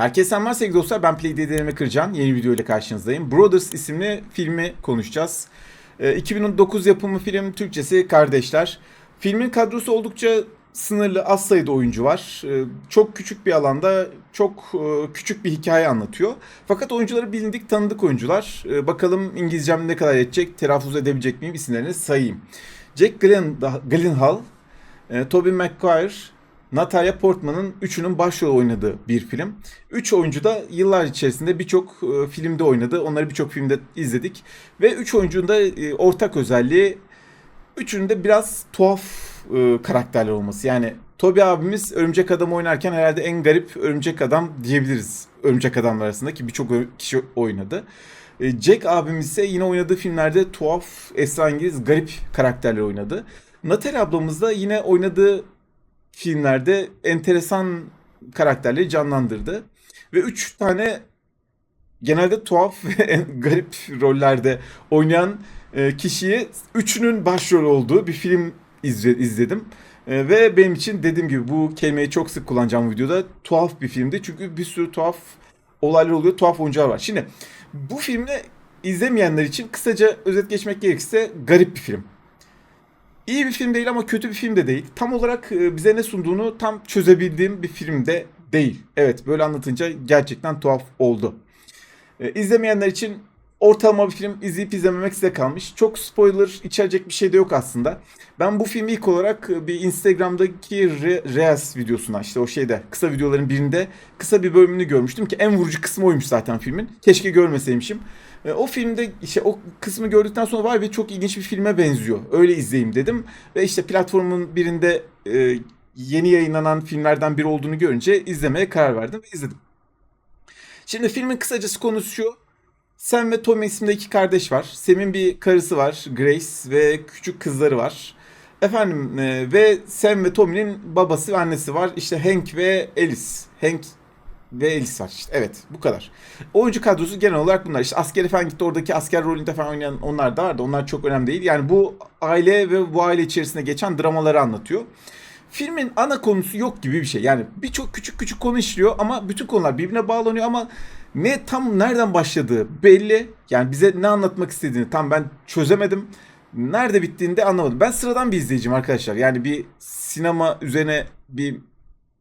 Herkese selamlar sevgili dostlar. Ben Playdealerimi Kırcan. Yeni video ile karşınızdayım. Brothers isimli filmi konuşacağız. Ee, 2009 yapımı film, Türkçesi Kardeşler. Filmin kadrosu oldukça sınırlı, az sayıda oyuncu var. Ee, çok küçük bir alanda çok e, küçük bir hikaye anlatıyor. Fakat oyuncuları bilindik, tanıdık oyuncular. Ee, bakalım İngilizcem ne kadar yetecek, telaffuz edebilecek miyim isimlerini sayayım. Jack Gyllen- Gyllenhaal, e, Tobey Maguire, Natalia Portman'ın üçünün başrol oynadığı bir film. Üç oyuncu da yıllar içerisinde birçok e, filmde oynadı. Onları birçok filmde izledik. Ve üç oyuncunun da e, ortak özelliği üçünün de biraz tuhaf e, karakterler olması. Yani Toby abimiz Örümcek Adam oynarken herhalde en garip Örümcek Adam diyebiliriz. Örümcek Adamlar arasında ki birçok kişi oynadı. Jack abimiz ise yine oynadığı filmlerde tuhaf, esrarengiz, garip karakterler oynadı. Natalie ablamız da yine oynadığı filmlerde enteresan karakterleri canlandırdı. Ve üç tane genelde tuhaf ve garip rollerde oynayan e, kişiyi üçünün başrol olduğu bir film izle- izledim. E, ve benim için dediğim gibi bu kelimeyi çok sık kullanacağım videoda tuhaf bir filmdi. Çünkü bir sürü tuhaf olaylar oluyor, tuhaf oyuncular var. Şimdi bu filmi izlemeyenler için kısaca özet geçmek gerekirse garip bir film. İyi bir film değil ama kötü bir film de değil. Tam olarak e, bize ne sunduğunu tam çözebildiğim bir film de değil. Evet böyle anlatınca gerçekten tuhaf oldu. E, İzlemeyenler için ortalama bir film izleyip izlememek size kalmış. Çok spoiler içerecek bir şey de yok aslında. Ben bu filmi ilk olarak e, bir Instagram'daki Re- Reels videosuna işte o şeyde kısa videoların birinde kısa bir bölümünü görmüştüm ki en vurucu kısmı oymuş zaten filmin. Keşke görmeseymişim. E, O filmde işte o kısmı gördükten sonra vay be çok ilginç bir filme benziyor. Öyle izleyeyim dedim. Ve işte platformun birinde e, yeni yayınlanan filmlerden biri olduğunu görünce izlemeye karar verdim ve izledim. Şimdi filmin kısacası konusu şu. Sam ve Tommy isimli iki kardeş var. Sam'in bir karısı var, Grace ve küçük kızları var. Efendim e, ve Sam ve Tommy'nin babası ve annesi var. İşte Hank ve Alice. Hank ve Alice var işte. Evet bu kadar. Oyuncu kadrosu genel olarak bunlar. İşte askeri falan gitti oradaki asker rolünde falan oynayan onlar da var da onlar çok önemli değil. Yani bu aile ve bu aile içerisinde geçen dramaları anlatıyor. Filmin ana konusu yok gibi bir şey. Yani birçok küçük küçük konu işliyor ama bütün konular birbirine bağlanıyor ama ne tam nereden başladığı belli. Yani bize ne anlatmak istediğini tam ben çözemedim. Nerede bittiğini de anlamadım. Ben sıradan bir izleyiciyim arkadaşlar. Yani bir sinema üzerine bir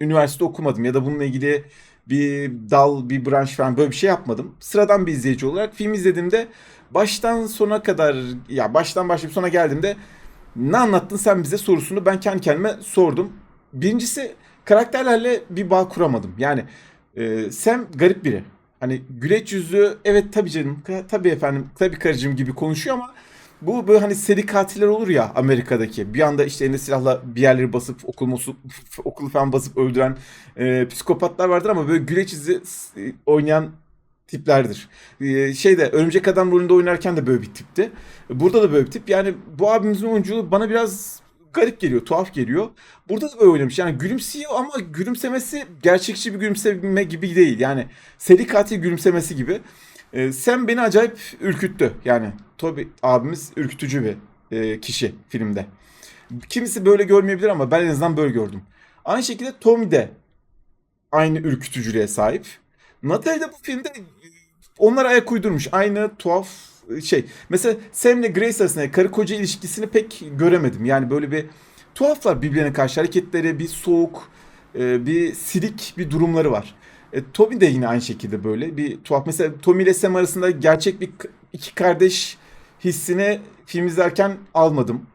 üniversite okumadım ya da bununla ilgili bir dal, bir branş falan böyle bir şey yapmadım. Sıradan bir izleyici olarak film izlediğimde baştan sona kadar ya baştan başlayıp sona geldiğimde ne anlattın sen bize sorusunu ben kendi kendime sordum. Birincisi karakterlerle bir bağ kuramadım. Yani e, Sam garip biri. Hani güleç yüzlü evet tabii canım tabii efendim tabii karıcığım gibi konuşuyor ama bu böyle hani seri katiller olur ya Amerika'daki. Bir anda işte elinde silahla bir yerleri basıp okul mosu, okulu falan basıp öldüren e, psikopatlar vardır ama böyle güleç yüzlü e, oynayan tiplerdir. E, şeyde Örümcek Adam rolünde oynarken de böyle bir tipti. Burada da böyle bir tip. Yani bu abimizin oyunculuğu bana biraz garip geliyor, tuhaf geliyor. Burada da böyle oynamış. Yani gülümsüyor ama gülümsemesi gerçekçi bir gülümseme gibi değil. Yani seri katil gülümsemesi gibi. Ee, Sam beni acayip ürküttü. Yani Toby abimiz ürkütücü bir e, kişi filmde. Kimisi böyle görmeyebilir ama ben en azından böyle gördüm. Aynı şekilde Tommy de aynı ürkütücülüğe sahip. Natalie de bu filmde e, onlara ayak uydurmuş. Aynı tuhaf şey. Mesela Sam'le Grace arasında karı koca ilişkisini pek göremedim. Yani böyle bir tuhaflar birbirlerine karşı hareketleri, bir soğuk, e, bir silik bir durumları var. E, Tommy de yine aynı şekilde böyle bir tuhaf. Mesela Tommy ile Sam arasında gerçek bir iki kardeş hissini film izlerken almadım.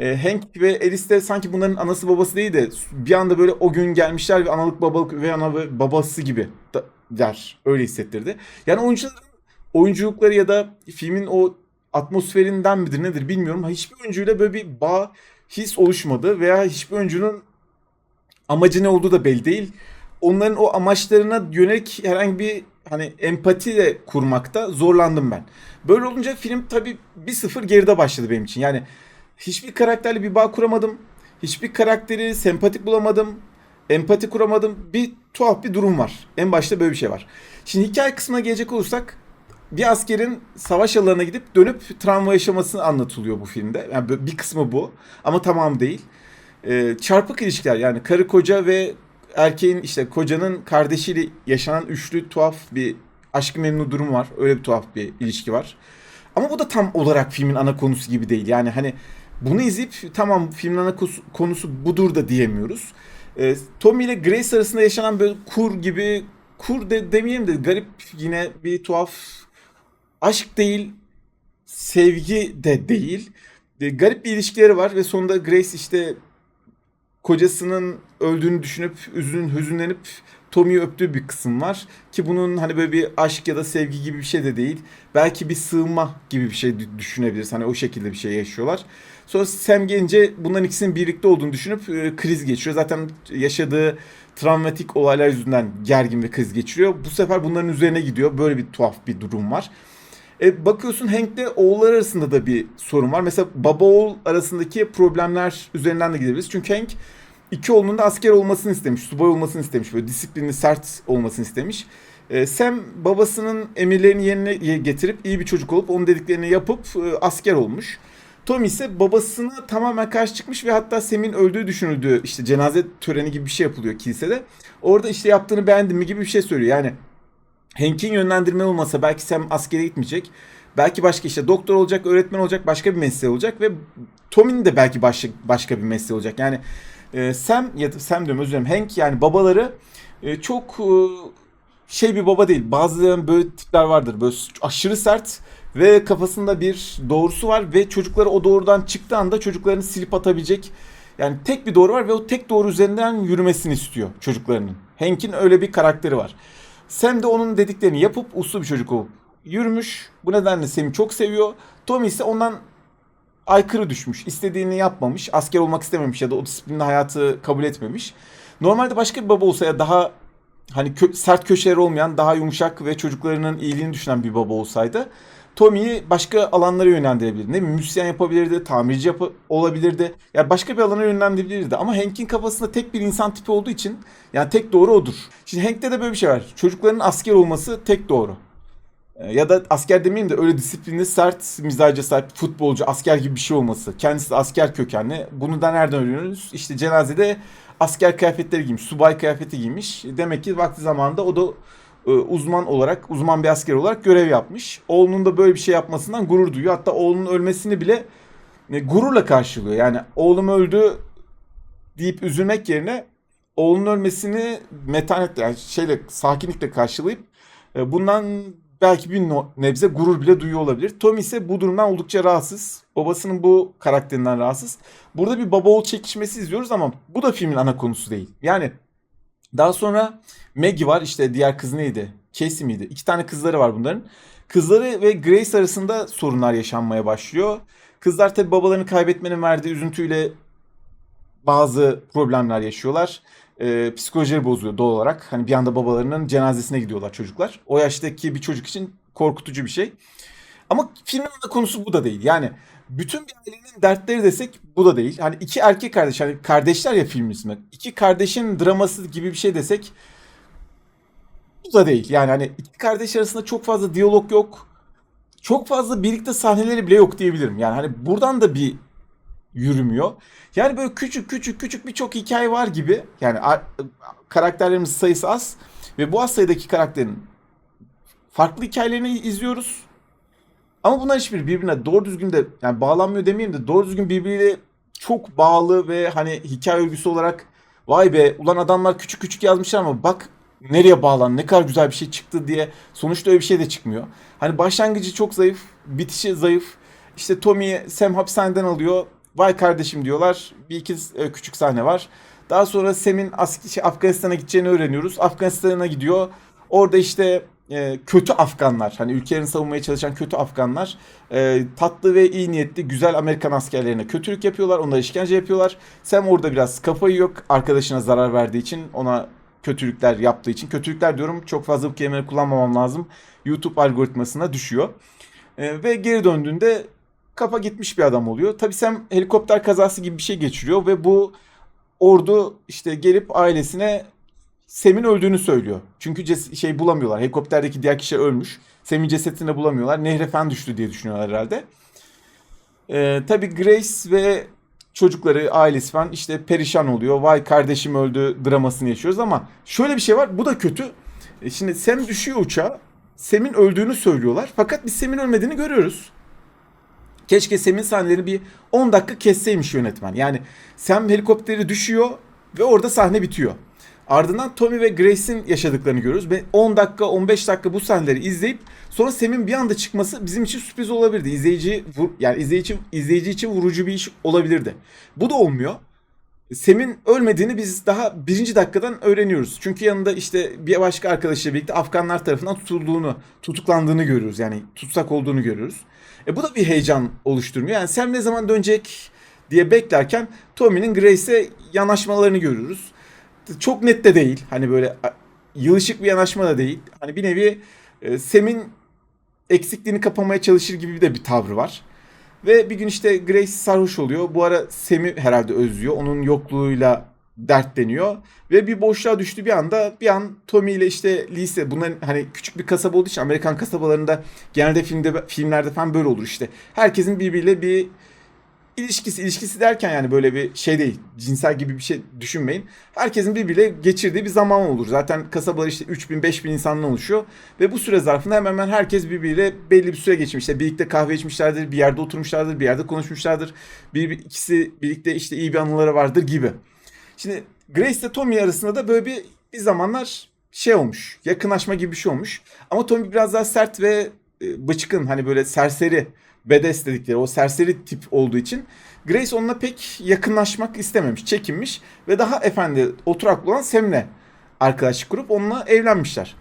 E, Hank ve Alice de sanki bunların anası babası değil de bir anda böyle o gün gelmişler ve analık babalık ve ana ve babası gibi da- der. Öyle hissettirdi. Yani oyuncuların oyunculukları ya da filmin o atmosferinden midir nedir bilmiyorum. Hiçbir oyuncuyla böyle bir bağ, his oluşmadı veya hiçbir oyuncunun amacı ne olduğu da belli değil. Onların o amaçlarına yönelik herhangi bir hani empati de kurmakta zorlandım ben. Böyle olunca film tabii bir sıfır geride başladı benim için. Yani hiçbir karakterle bir bağ kuramadım. Hiçbir karakteri sempatik bulamadım. Empati kuramadım. Bir tuhaf bir durum var. En başta böyle bir şey var. Şimdi hikaye kısmına gelecek olursak bir askerin savaş alanına gidip dönüp travma yaşaması anlatılıyor bu filmde. Yani bir kısmı bu ama tamam değil. Ee, çarpık ilişkiler yani karı koca ve erkeğin işte kocanın kardeşiyle yaşanan üçlü tuhaf bir aşkı memnu durum var. Öyle bir tuhaf bir ilişki var. Ama bu da tam olarak filmin ana konusu gibi değil. Yani hani bunu izleyip tamam filmin ana konusu, budur da diyemiyoruz. E, Tommy ile Grace arasında yaşanan böyle kur gibi kur de demeyelim de garip yine bir tuhaf aşk değil sevgi de değil. E, garip bir ilişkileri var ve sonunda Grace işte kocasının öldüğünü düşünüp üzün hüzünlenip Tommy'yi öptüğü bir kısım var. Ki bunun hani böyle bir aşk ya da sevgi gibi bir şey de değil. Belki bir sığınma gibi bir şey düşünebiliriz. Hani o şekilde bir şey yaşıyorlar. Sonra Sam gelince bunların ikisinin birlikte olduğunu düşünüp e, kriz geçiriyor. Zaten yaşadığı travmatik olaylar yüzünden gergin ve kriz geçiriyor. Bu sefer bunların üzerine gidiyor. Böyle bir tuhaf bir durum var. E, bakıyorsun Hank'le oğullar arasında da bir sorun var. Mesela baba oğul arasındaki problemler üzerinden de gidebiliriz. Çünkü Hank iki oğlunun da asker olmasını istemiş, subay olmasını istemiş. Böyle disiplinli, sert olmasını istemiş. E, Sam babasının emirlerini yerine getirip iyi bir çocuk olup onun dediklerini yapıp e, asker olmuş. Tom ise babasına tamamen karşı çıkmış ve hatta Sam'in öldüğü düşünüldüğü işte cenaze töreni gibi bir şey yapılıyor kilisede. Orada işte yaptığını beğendim mi gibi bir şey söylüyor. Yani Hank'in yönlendirme olmasa belki Sam askere gitmeyecek. Belki başka işte doktor olacak, öğretmen olacak, başka bir mesleği olacak ve Tommy'nin de belki başka, başka bir mesleği olacak. Yani e, Sam ya da Sam diyorum özür dilerim Hank yani babaları e, çok e, şey bir baba değil. Bazılarının böyle tipler vardır. Böyle aşırı sert ve kafasında bir doğrusu var ve çocukları o doğrudan çıktığı anda çocuklarını silip atabilecek yani tek bir doğru var ve o tek doğru üzerinden yürümesini istiyor çocuklarının. Hank'in öyle bir karakteri var. Sam de onun dediklerini yapıp uslu bir çocuk olup yürümüş. Bu nedenle Sam'i çok seviyor. Tommy ise ondan aykırı düşmüş. İstediğini yapmamış. Asker olmak istememiş ya da o disiplinli hayatı kabul etmemiş. Normalde başka bir baba olsa ya daha hani kö- sert köşeleri olmayan, daha yumuşak ve çocuklarının iyiliğini düşünen bir baba olsaydı Tommy'yi başka alanlara yönlendirebilirdi. Ne müzisyen yapabilirdi, tamirci yap olabilirdi. Ya yani başka bir alana yönlendirebilirdi. Ama Hank'in kafasında tek bir insan tipi olduğu için yani tek doğru odur. Şimdi Hank'te de böyle bir şey var. Çocukların asker olması tek doğru. Ee, ya da asker demeyeyim de öyle disiplinli, sert, mizaca sahip futbolcu, asker gibi bir şey olması. Kendisi de asker kökenli. Bunu da nereden öğreniyoruz? İşte cenazede asker kıyafetleri giymiş, subay kıyafeti giymiş. Demek ki vakti zamanında o da uzman olarak, uzman bir asker olarak görev yapmış. Oğlunun da böyle bir şey yapmasından gurur duyuyor. Hatta oğlunun ölmesini bile e, gururla karşılıyor. Yani oğlum öldü deyip üzülmek yerine oğlunun ölmesini metanetle yani şeyle sakinlikle karşılayıp e, bundan belki bir nebze gurur bile duyuyor olabilir. Tom ise bu durumdan oldukça rahatsız. Babasının bu karakterinden rahatsız. Burada bir baba oğul çekişmesi izliyoruz ama bu da filmin ana konusu değil. Yani daha sonra Maggie var işte diğer kız neydi? Casey miydi? İki tane kızları var bunların. Kızları ve Grace arasında sorunlar yaşanmaya başlıyor. Kızlar tabi babalarını kaybetmenin verdiği üzüntüyle bazı problemler yaşıyorlar. Ee, psikolojileri bozuyor doğal olarak. Hani bir anda babalarının cenazesine gidiyorlar çocuklar. O yaştaki bir çocuk için korkutucu bir şey. Ama filmin ana konusu bu da değil. Yani bütün bir ailenin dertleri desek bu da değil. Hani iki erkek kardeş, hani kardeşler ya film ismi. İki kardeşin draması gibi bir şey desek bu da değil. Yani hani iki kardeş arasında çok fazla diyalog yok. Çok fazla birlikte sahneleri bile yok diyebilirim. Yani hani buradan da bir yürümüyor. Yani böyle küçük küçük küçük birçok hikaye var gibi. Yani karakterlerimiz sayısı az ve bu az sayıdaki karakterin farklı hikayelerini izliyoruz. Ama bunlar hiçbir birbirine doğru düzgün de yani bağlanmıyor demeyeyim de doğru düzgün birbiriyle çok bağlı ve hani hikaye örgüsü olarak vay be ulan adamlar küçük küçük yazmışlar ama bak nereye bağlan ne kadar güzel bir şey çıktı diye sonuçta öyle bir şey de çıkmıyor. Hani başlangıcı çok zayıf, bitişi zayıf. İşte Tommy Sam hapishaneden alıyor. Vay kardeşim diyorlar. Bir iki e, küçük sahne var. Daha sonra Sam'in şey, Afganistan'a gideceğini öğreniyoruz. Afganistan'a gidiyor. Orada işte e, kötü Afganlar hani ülkelerini savunmaya çalışan kötü Afganlar e, tatlı ve iyi niyetli güzel Amerikan askerlerine kötülük yapıyorlar. Onlara işkence yapıyorlar. Sam orada biraz kafayı yok arkadaşına zarar verdiği için ona kötülükler yaptığı için. Kötülükler diyorum çok fazla bu kelimeleri kullanmamam lazım. YouTube algoritmasına düşüyor. E, ve geri döndüğünde kafa gitmiş bir adam oluyor. Tabi Sam helikopter kazası gibi bir şey geçiriyor ve bu ordu işte gelip ailesine Sem'in öldüğünü söylüyor. Çünkü ces- şey bulamıyorlar. Helikopterdeki diğer kişi ölmüş. Sem'in cesetini bulamıyorlar. Nehre fen düştü diye düşünüyorlar herhalde. Ee, tabii Grace ve çocukları, ailesi falan işte perişan oluyor. Vay kardeşim öldü dramasını yaşıyoruz ama şöyle bir şey var. Bu da kötü. E şimdi Sam düşüyor uçağa. Sam'in öldüğünü söylüyorlar. Fakat biz Sam'in ölmediğini görüyoruz. Keşke Sam'in sahnelerini bir 10 dakika kesseymiş yönetmen. Yani Sam helikopteri düşüyor ve orada sahne bitiyor. Ardından Tommy ve Grace'in yaşadıklarını görüyoruz. Ve 10 dakika 15 dakika bu sahneleri izleyip sonra Sam'in bir anda çıkması bizim için sürpriz olabilirdi. İzleyici yani izleyici izleyici için vurucu bir iş olabilirdi. Bu da olmuyor. Sem'in ölmediğini biz daha birinci dakikadan öğreniyoruz. Çünkü yanında işte bir başka arkadaşıyla birlikte Afganlar tarafından tutulduğunu, tutuklandığını görüyoruz. Yani tutsak olduğunu görüyoruz. E bu da bir heyecan oluşturmuyor. Yani Sam ne zaman dönecek diye beklerken Tommy'nin Grace'e yanaşmalarını görüyoruz. Çok net de değil. Hani böyle yılışık bir yanaşma da değil. Hani bir nevi e, Sam'in eksikliğini kapamaya çalışır gibi de bir tavrı var. Ve bir gün işte Grace sarhoş oluyor. Bu ara Sam'i herhalde özlüyor. Onun yokluğuyla dertleniyor. Ve bir boşluğa düştü bir anda. Bir an Tommy ile işte lise bunların hani küçük bir kasaba olduğu için Amerikan kasabalarında genelde filmde filmlerde falan böyle olur işte. Herkesin birbiriyle bir ilişkisi ilişkisi derken yani böyle bir şey değil cinsel gibi bir şey düşünmeyin. Herkesin birbiriyle geçirdiği bir zaman olur. Zaten kasabalar işte 3000 5000 insandan oluşuyor ve bu süre zarfında hemen hemen herkes birbiriyle belli bir süre geçmiş. İşte birlikte kahve içmişlerdir, bir yerde oturmuşlardır, bir yerde konuşmuşlardır. Bir, bir ikisi birlikte işte iyi bir anıları vardır gibi. Şimdi Grace ile Tommy arasında da böyle bir, bir zamanlar şey olmuş. Yakınlaşma gibi bir şey olmuş. Ama Tommy biraz daha sert ve e, bıçkın hani böyle serseri bedes dedikleri o serseri tip olduğu için Grace onunla pek yakınlaşmak istememiş, çekinmiş ve daha efendi oturaklı olan Sam'le arkadaşlık kurup onunla evlenmişler.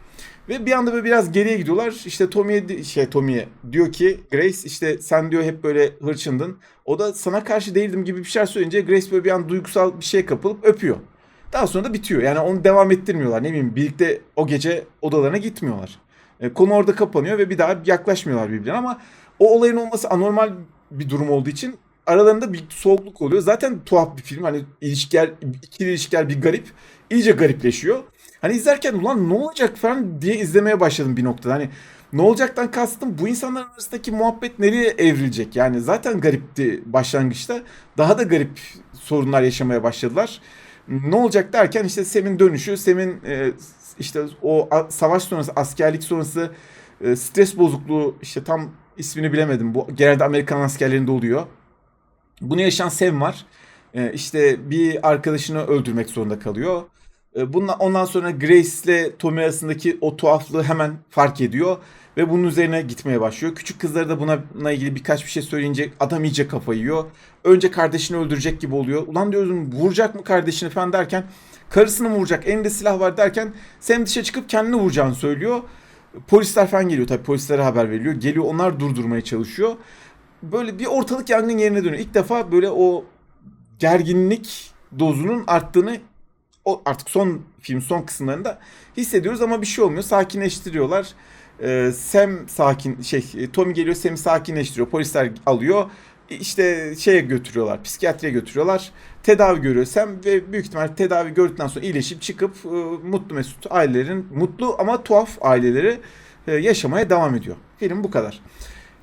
Ve bir anda böyle biraz geriye gidiyorlar. İşte Tommy'ye şey Tommy'ye diyor ki Grace işte sen diyor hep böyle hırçındın. O da sana karşı değildim gibi bir şeyler söyleyince Grace böyle bir an duygusal bir şeye kapılıp öpüyor. Daha sonra da bitiyor. Yani onu devam ettirmiyorlar. Ne bileyim birlikte o gece odalarına gitmiyorlar. E, konu orada kapanıyor ve bir daha yaklaşmıyorlar birbirine ama o olayın olması anormal bir durum olduğu için aralarında bir soğukluk oluyor. Zaten tuhaf bir film. Hani ilişkiler, ikili ilişkiler bir garip. iyice garipleşiyor. Hani izlerken ulan ne olacak falan diye izlemeye başladım bir noktada. Hani ne olacaktan kastım bu insanların arasındaki muhabbet nereye evrilecek? Yani zaten garipti başlangıçta. Daha da garip sorunlar yaşamaya başladılar. Ne olacak derken işte Sem'in dönüşü, Sem'in e, işte o savaş sonrası, askerlik sonrası e, stres bozukluğu işte tam ismini bilemedim. Bu genelde Amerikan askerlerinde oluyor. Bunu yaşayan Sam var. E, işte bir arkadaşını öldürmek zorunda kalıyor. E, bununla, ondan sonra Grace ile Tommy arasındaki o tuhaflığı hemen fark ediyor. Ve bunun üzerine gitmeye başlıyor. Küçük kızları da buna, buna ilgili birkaç bir şey söyleyince adam iyice kafayı yiyor. Önce kardeşini öldürecek gibi oluyor. Ulan diyorum vuracak mı kardeşini falan derken karısını mı vuracak elinde silah var derken Sam dışa çıkıp kendini vuracağını söylüyor. Polisler falan geliyor tabii polislere haber veriliyor. Geliyor onlar durdurmaya çalışıyor. Böyle bir ortalık yangın yerine dönüyor. İlk defa böyle o gerginlik dozunun arttığını o artık son film son kısımlarında hissediyoruz ama bir şey olmuyor. Sakinleştiriyorlar. Ee, Sam sakin şey Tommy geliyor Sam'i sakinleştiriyor. Polisler alıyor. İşte şeye götürüyorlar. Psikiyatriye götürüyorlar. Tedavi görüyor Sam ve büyük ihtimal tedavi gördükten sonra iyileşip çıkıp e, mutlu mesut ailelerin mutlu ama tuhaf aileleri e, yaşamaya devam ediyor. Film bu kadar.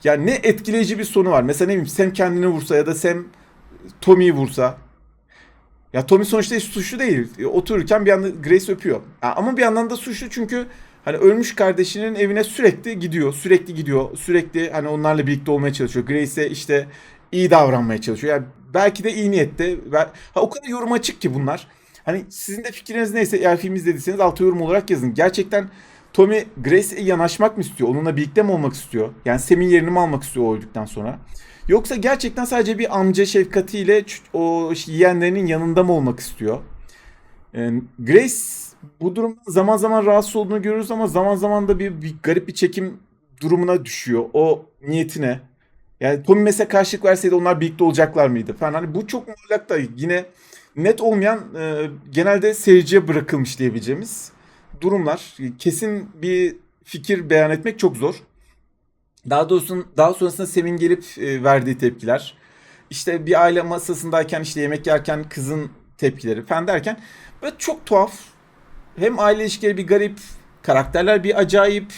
Yani ne etkileyici bir sonu var. Mesela ne bileyim Sam kendini vursa ya da Sam Tommy'yi vursa ya Tommy sonuçta hiç suçlu değil. E, otururken bir anda Grace öpüyor. Ama bir yandan da suçlu çünkü hani ölmüş kardeşinin evine sürekli gidiyor. Sürekli gidiyor. Sürekli hani onlarla birlikte olmaya çalışıyor. Grace'e işte iyi davranmaya çalışıyor. Yani belki de iyi niyette. Ha, o kadar yorum açık ki bunlar. Hani sizin de fikriniz neyse eğer film izlediyseniz altı yorum olarak yazın. Gerçekten Tommy Grace'e yanaşmak mı istiyor? Onunla birlikte mi olmak istiyor? Yani Sam'in yerini mi almak istiyor o öldükten sonra? Yoksa gerçekten sadece bir amca şefkatiyle o yeğenlerinin yanında mı olmak istiyor? Yani Grace bu durumda zaman zaman rahatsız olduğunu görürüz ama zaman zaman da bir, bir garip bir çekim durumuna düşüyor. O niyetine. Yani Tommy mesela karşılık verseydi onlar birlikte olacaklar mıydı falan. Hani bu çok muallak da yine net olmayan e, genelde seyirciye bırakılmış diyebileceğimiz durumlar. Kesin bir fikir beyan etmek çok zor. Daha doğrusu daha sonrasında Sem'in gelip e, verdiği tepkiler. İşte bir aile masasındayken işte yemek yerken kızın tepkileri falan derken böyle çok tuhaf. Hem aile ilişkileri bir garip, karakterler bir acayip.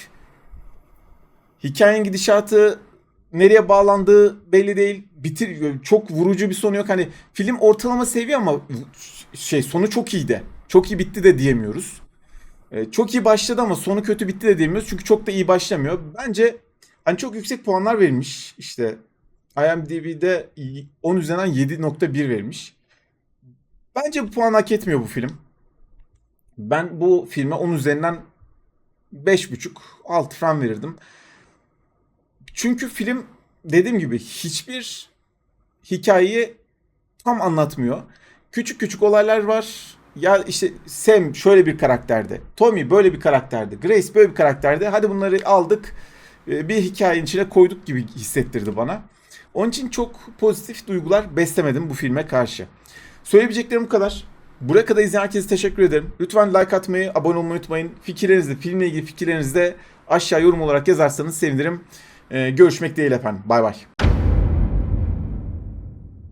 Hikayenin gidişatı nereye bağlandığı belli değil. Bitir çok vurucu bir sonu yok. Hani film ortalama seviye ama şey sonu çok iyiydi. Çok iyi bitti de diyemiyoruz. E, çok iyi başladı ama sonu kötü bitti de diyemiyoruz. Çünkü çok da iyi başlamıyor. Bence hani çok yüksek puanlar verilmiş. İşte IMDb'de 10 üzerinden 7.1 verilmiş. Bence bu puan hak etmiyor bu film. Ben bu filme 10 üzerinden 5.5 6 falan verirdim. Çünkü film dediğim gibi hiçbir hikayeyi tam anlatmıyor. Küçük küçük olaylar var. Ya işte Sam şöyle bir karakterdi. Tommy böyle bir karakterdi. Grace böyle bir karakterdi. Hadi bunları aldık e, bir hikayenin içine koyduk gibi hissettirdi bana. Onun için çok pozitif duygular beslemedim bu filme karşı. Söyleyebileceklerim bu kadar. Buraya kadar izleyen herkese teşekkür ederim. Lütfen like atmayı, abone olmayı unutmayın. Fikirlerinizi, filmle ilgili fikirlerinizi de aşağı yorum olarak yazarsanız sevinirim. Ee, görüşmek dileğiyle efendim. Bay bay.